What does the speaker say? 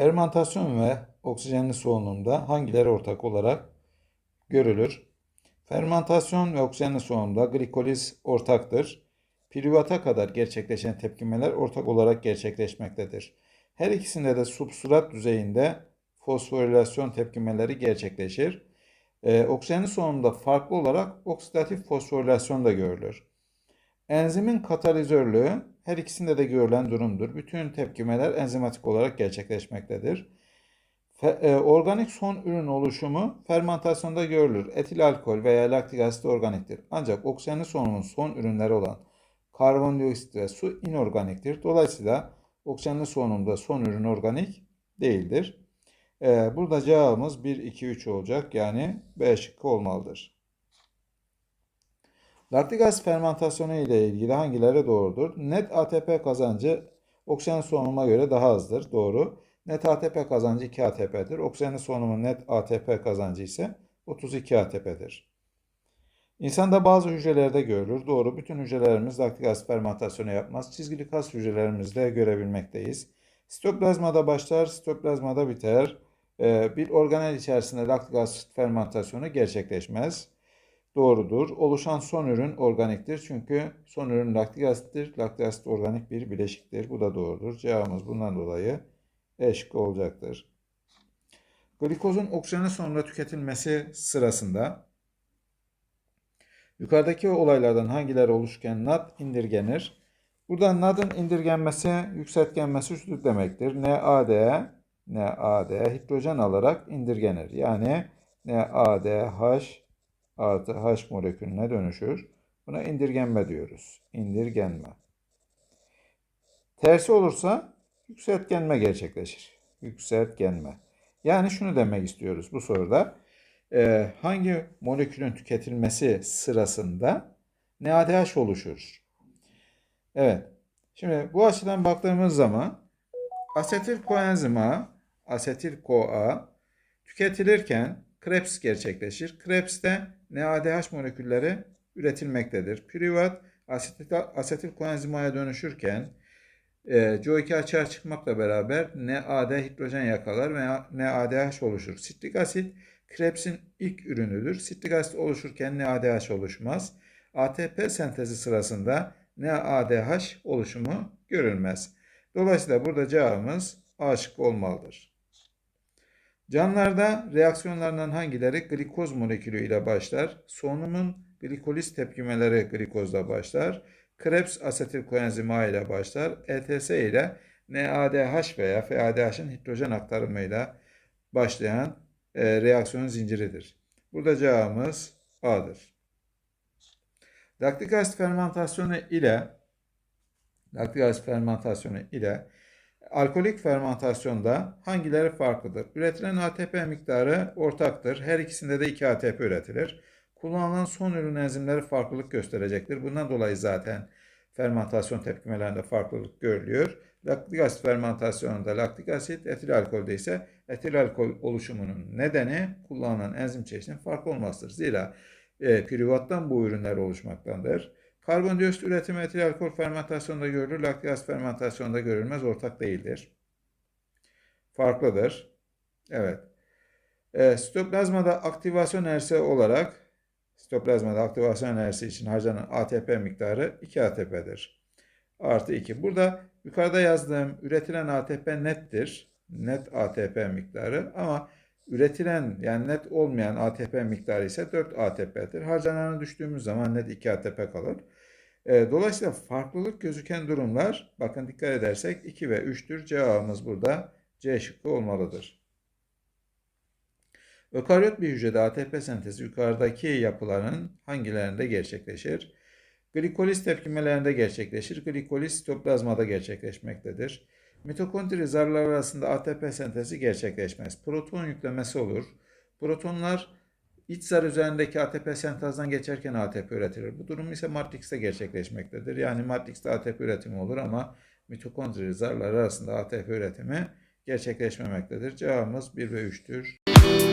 Fermantasyon ve oksijenli solunumda hangileri ortak olarak görülür? Fermantasyon ve oksijenli solunumda glikoliz ortaktır. Piruvata kadar gerçekleşen tepkimeler ortak olarak gerçekleşmektedir. Her ikisinde de substrat düzeyinde fosforilasyon tepkimeleri gerçekleşir. Ee, oksijenli solunumda farklı olarak oksidatif fosforilasyon da görülür. Enzimin katalizörlüğü her ikisinde de görülen durumdur. Bütün tepkimeler enzimatik olarak gerçekleşmektedir. Fe- e, organik son ürün oluşumu fermentasyonda görülür. Etil alkol veya laktik asit organiktir. Ancak oksijenli solunumun son ürünleri olan karbondioksit ve su inorganiktir. Dolayısıyla oksijenli solunumda son ürün organik değildir. E, burada cevabımız 1, 2, 3 olacak. Yani B şıkkı olmalıdır. Laktik asit fermentasyonu ile ilgili hangileri doğrudur? Net ATP kazancı oksijen solunuma göre daha azdır. Doğru. Net ATP kazancı 2 ATP'dir. Oksijenli solunumun net ATP kazancı ise 32 ATP'dir. İnsanda bazı hücrelerde görülür. Doğru. Bütün hücrelerimiz laktik asit fermentasyonu yapmaz. Çizgili kas hücrelerimizde görebilmekteyiz. Sitoplazmada başlar, sitoplazmada biter. Ee, Bir organel içerisinde laktik asit fermentasyonu gerçekleşmez. Doğrudur. Oluşan son ürün organiktir. Çünkü son ürün laktik asittir. Laktik asit organik bir bileşiktir. Bu da doğrudur. Cevabımız bundan dolayı E olacaktır. Glikozun oksijeni sonunda tüketilmesi sırasında yukarıdaki olaylardan hangileri oluşurken NAD indirgenir? Burada NAD'ın indirgenmesi, yükseltgenmesi şudur demektir. NAD, NAD hidrojen alarak indirgenir. Yani NADH artı H molekülüne dönüşür. Buna indirgenme diyoruz. İndirgenme. Tersi olursa yükseltgenme gerçekleşir. Yükseltgenme. Yani şunu demek istiyoruz bu soruda. Ee, hangi molekülün tüketilmesi sırasında NADH oluşur? Evet. Şimdi bu açıdan baktığımız zaman asetil koenzim A, asetil CoA tüketilirken Krebs gerçekleşir. Krebs'te NADH molekülleri üretilmektedir. Pürüvat asetil, asetil koenzimaya dönüşürken e, CO2 açığa çıkmakla beraber NAD hidrojen yakalar ve NADH oluşur. Sitrik asit Krebs'in ilk ürünüdür. Sitrik asit oluşurken NADH oluşmaz. ATP sentezi sırasında NADH oluşumu görülmez. Dolayısıyla burada cevabımız A şıkkı olmalıdır. Canlılarda reaksiyonlarından hangileri glikoz molekülü ile başlar? Solunumun glikoliz tepkimeleri glikozla başlar. Krebs asetil koenzimi A ile başlar. ETS ile NADH veya FADH'ın hidrojen aktarımıyla başlayan e, reaksiyon zinciridir. Burada cevabımız A'dır. Laktik asit fermentasyonu ile laktik asit fermentasyonu ile alkolik fermentasyonda hangileri farklıdır? Üretilen ATP miktarı ortaktır. Her ikisinde de 2 ATP üretilir. Kullanılan son ürün enzimleri farklılık gösterecektir. Bundan dolayı zaten fermentasyon tepkimelerinde farklılık görülüyor. Laktik asit fermentasyonunda laktik asit, etil alkolde ise etil alkol oluşumunun nedeni kullanılan enzim çeşidinin farklı olmasıdır. Zira e, privattan bu ürünler oluşmaktadır. Karbondioksit üretimi etil alkol fermentasyonda görülür, laktik asit fermentasyonda görülmez, ortak değildir. Farklıdır. Evet. E, sitoplazmada aktivasyon enerjisi olarak sitoplazmada aktivasyon enerjisi için harcanan ATP miktarı 2 ATP'dir. Artı 2. Burada yukarıda yazdığım üretilen ATP nettir. Net ATP miktarı ama üretilen yani net olmayan ATP miktarı ise 4 ATP'dir. Harcananı düştüğümüz zaman net 2 ATP kalır. E, dolayısıyla farklılık gözüken durumlar bakın dikkat edersek 2 ve 3'tür. Cevabımız burada C şıkkı olmalıdır. Ökaryot bir hücrede ATP sentezi yukarıdaki yapıların hangilerinde gerçekleşir? Glikoliz tepkimelerinde gerçekleşir. Glikoliz sitoplazmada gerçekleşmektedir. Mitokondri zarlar arasında ATP sentezi gerçekleşmez. Proton yüklemesi olur. Protonlar iç zar üzerindeki ATP sentezden geçerken ATP üretilir. Bu durum ise matrixte gerçekleşmektedir. Yani matrixte ATP üretimi olur ama mitokondri zarlar arasında ATP üretimi gerçekleşmemektedir. Cevabımız 1 ve 3'tür.